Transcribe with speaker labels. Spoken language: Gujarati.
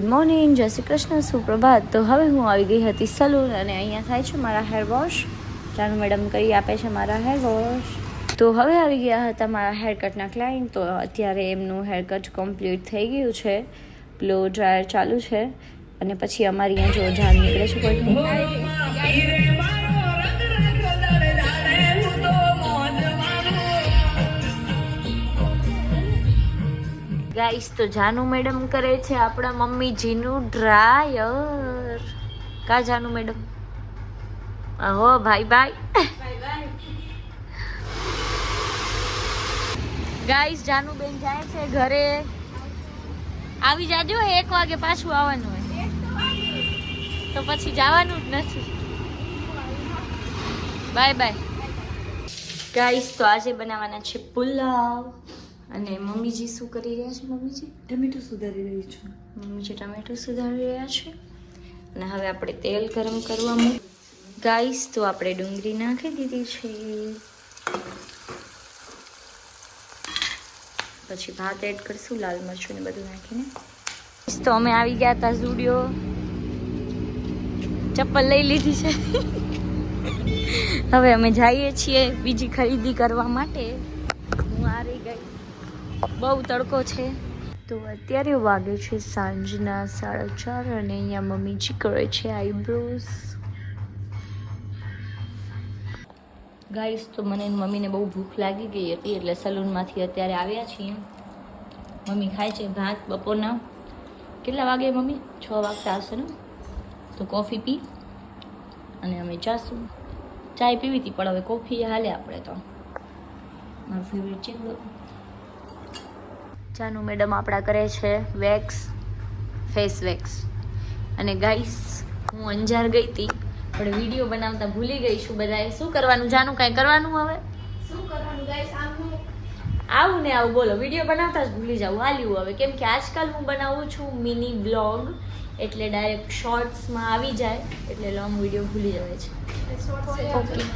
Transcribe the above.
Speaker 1: ગુડ મોર્નિંગ જય શ્રી કૃષ્ણ, સુપ્રભાત. તો હવે હું આવી ગઈ હતી સલૂન અને અહીંયા થાય છે મારા હેર વોશ જાનુ મેડમ કરી આપે છે મારા હેર વોશ તો હવે આવી ગયા હતા મારા હેર કટના ક્લાયન્ટ તો અત્યારે એમનું હેર કટ કમ્પ્લીટ થઈ ગયું છે. બ્લો ડ્રાયર ચાલુ છે. અને પછી અમારી અહીંયા જો જાન નીકળે છે કોઈકની ગાઈસ, તો જાનુ મેડમ કરે છે આપણા મમ્મીજીનું ડ્રાયર. કા જાનુ મેડમ? હો ભાઈ ભાઈ. ગાઈસ જાનુ બેન જાય છે ઘરે. આવી જાજો, એક વાગે પાછું આવવાનું હોય. તો પછી જવાનું જ નથી. Bye bye. ગાઈસ, તો આજે બનાવવાના છે પુલાવ. અને મમ્મીજી શું કરી રહ્યા છે મમ્મીજી
Speaker 2: ટમેટું સુધારી રહી છું.
Speaker 1: મમ્મીજી ટમેટું સુધારી રહ્યા છે. અને હવે આપણે તેલ ગરમ કરવા મૂક ગાઈસ તો આપણે ડુંગળી નાખી દીધી છે. પછી ભાત એડ કરશું લાલ મરચું ને બધું નાખીને. તો અમે આવી ગયા હતા ઝુડિયો. ચપ્પલ લઈ લીધી છે. હવે અમે જઈએ છીએ બીજી ખરીદી કરવા માટે. હું આ રહી ગઈ. બહુ તડકો છે. તો અત્યારે વાગે છે સાંજના સાડા ચાર અને અહીંયા મમ્મીજી કરે છે આઈબ્રોઝ. ગાઈસ તો મને મમ્મીને બહુ ભૂખ લાગી ગઈ હતી એટલે સલૂનમાંથી અત્યારે આવ્યા છીએ. મમ્મી ખાય છે ભાત બપોરના. કેટલા વાગે મમ્મી? છ વાગતા હશે ને? તો કોફી પી અને અમે જાશું ચાય પીવી હતી, પણ હવે કોફી હાલે આપણે તો. મારું ફેવરેટ ચેંગડો જાનુ મેડમ આપણા કરે છે. Wax face wax. અને ગાઈસ હું અંજાર ગઈ હતી પણ વીડિયો બનાવતા ભૂલી ગઈ છું બધાએ. શું કરવાનું? જાનું કાંઈ કરવાનું હવે?
Speaker 2: શું કરવાનું ગાઈસ? આમ
Speaker 1: આવું ને આવું બોલો. વીડિયો બનાવતા જ ભૂલી જાઉં. હાલ્યું હવે. કેમ કે આજકાલ હું બનાવું છું મિની બ્લોગ એટલે ડાયરેક્ટ શોર્ટ્સમાં આવી જાય એટલે લોંગ વીડિયો ભૂલી જવાય છે. ઓકે